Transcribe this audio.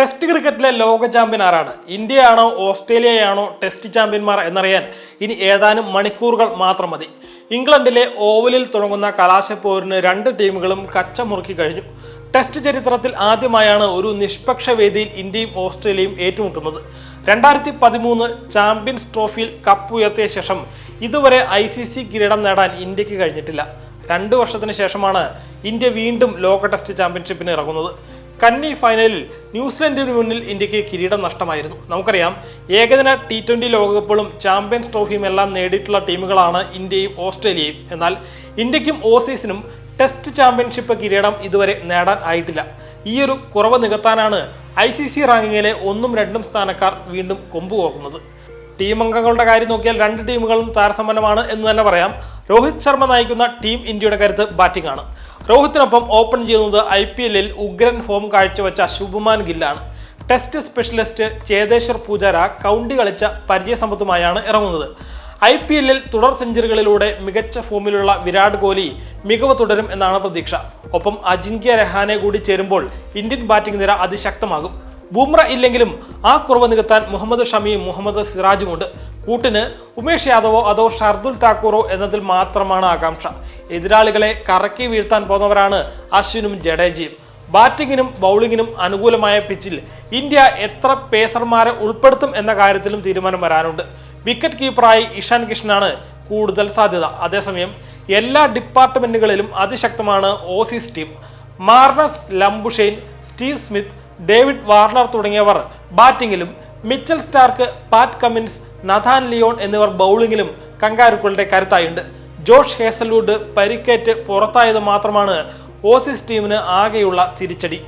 Test ക്രിക്കറ്റിലെ ലോക champion ആരാണ്? ഇന്ത്യയാണോ ഓസ്ട്രേലിയയാണോ ടെസ്റ്റ് ചാമ്പ്യന്മാർ എന്നറിയാൻ ഇനി ഏതാനും മണിക്കൂറുകൾ മാത്രം മതി. ഇംഗ്ലണ്ടിലെ ഓവലിൽ തുടങ്ങുന്ന കലാശപ്പോരിന് രണ്ട് ടീമുകളും കച്ചമുറുക്കി കഴിഞ്ഞു. ടെസ്റ്റ് ചരിത്രത്തിൽ ആദ്യമായാണ് ഒരു നിഷ്പക്ഷ വേദിയിൽ ഇന്ത്യയും ഓസ്ട്രേലിയയും ഏറ്റുമുട്ടുന്നത്. രണ്ടായിരത്തി പതിമൂന്ന് ചാമ്പ്യൻസ് ട്രോഫിയിൽ കപ്പ് ഉയർത്തിയ ശേഷം ഇതുവരെ ഐ സി സി കിരീടം നേടാൻ ഇന്ത്യയ്ക്ക് കഴിഞ്ഞിട്ടില്ല. രണ്ടു വർഷത്തിന് ശേഷമാണ് ഇന്ത്യ വീണ്ടും ലോക ടെസ്റ്റ് ചാമ്പ്യൻഷിപ്പിന് ഇറങ്ങുന്നത്. കന്നി ഫൈനലിൽ ന്യൂസിലൻഡിന് മുന്നിൽ ഇന്ത്യയ്ക്ക് കിരീടം നഷ്ടമായിരുന്നു. നമുക്കറിയാം ഏകദിന ടി ട്വന്റി ലോകകപ്പുകളും ചാമ്പ്യൻസ് ട്രോഫിയും എല്ലാം നേടിയിട്ടുള്ള ടീമുകളാണ് ഇന്ത്യയും ഓസ്ട്രേലിയയും. എന്നാൽ ഇന്ത്യക്കും ഓസീസിനും ടെസ്റ്റ് ചാമ്പ്യൻഷിപ്പ് കിരീടം ഇതുവരെ നേടാൻ ആയിട്ടില്ല. ഈ ഒരു കുറവ് നികത്താനാണ് ഐ സി സി റാങ്കിങ്ങിലെ ഒന്നും രണ്ടും സ്ഥാനക്കാർ വീണ്ടും കൊമ്പുകോർക്കുന്നത്. ടീം അംഗങ്ങളുടെ കാര്യം നോക്കിയാൽ രണ്ട് ടീമുകളും താരസമ്പന്നമാണ് എന്ന് തന്നെ പറയാം. രോഹിത് ശർമ്മ നയിക്കുന്ന ടീം ഇന്ത്യയുടെ കരുത്ത് ബാറ്റിംഗ് ആണ് രോഹിത്തിനൊപ്പം ഓപ്പൺ ചെയ്യുന്നത് ഐ പി എല്ലിൽ ഉഗ്രൻ ഫോം കാഴ്ചവെച്ച Shubman ഗില്ലാണ്. Test specialist Cheteshwar Pujara county കളിച്ച പരിചയസമ്പത്തുമായാണ് ഇറങ്ങുന്നത്. ഐ പി എല്ലിൽ തുടർ സെഞ്ചുറികളിലൂടെ മികച്ച ഫോമിലുള്ള വിരാട് കോഹ്ലി മികവ് തുടരും എന്നാണ് പ്രതീക്ഷ. ഒപ്പം അജിങ്ക്യ രഹാനെ കൂടി ചേരുമ്പോൾ ഇന്ത്യൻ ബാറ്റിംഗ് നിര അതിശക്തമാകും. ബൂമ്ര ഇല്ലെങ്കിലും ആ കുറവ് നികത്താൻ മുഹമ്മദ് ഷമിയും മുഹമ്മദ് സിറാജുമുണ്ട് കൂട്ടിന് ഉമേഷ് യാദവോ അതോ ഷർദുൽ താക്കൂറോ എന്നതിൽ മാത്രമാണ് ആകാംക്ഷ. എതിരാളികളെ കറക്കി വീഴ്ത്താൻ പോകുന്നവരാണ് അശ്വിനും ജഡേജയും. ബാറ്റിങ്ങിനും ബൗളിങ്ങിനും അനുകൂലമായ പിച്ചിൽ ഇന്ത്യ എത്ര പേസർമാരെ ഉൾപ്പെടുത്തും എന്ന കാര്യത്തിലും തീരുമാനം വരാനുണ്ട്. വിക്കറ്റ് കീപ്പറായി ഇഷാൻ കിഷനാണ് കൂടുതൽ സാധ്യത. അതേസമയം എല്ലാ ഡിപ്പാർട്ട്മെന്റുകളിലും അതിശക്തമാണ് Aussies team. Marnus Labuschagne Steve Smith David Warner തുടങ്ങിയവർ ബാറ്റിങ്ങിലും Mitchell Starc Pat Cummins Nathan Lyon എന്നിവർ ബൗളിങ്ങിലും കങ്കാരുക്കളുടെ കരുത്തായുണ്ട്. ജോഷ് ഹേസൽവുഡ് പരിക്കേറ്റ് പുറത്തായത് മാത്രമാണ് ഓസീസ് ടീമിന് ആകെയുള്ള തിരിച്ചടി.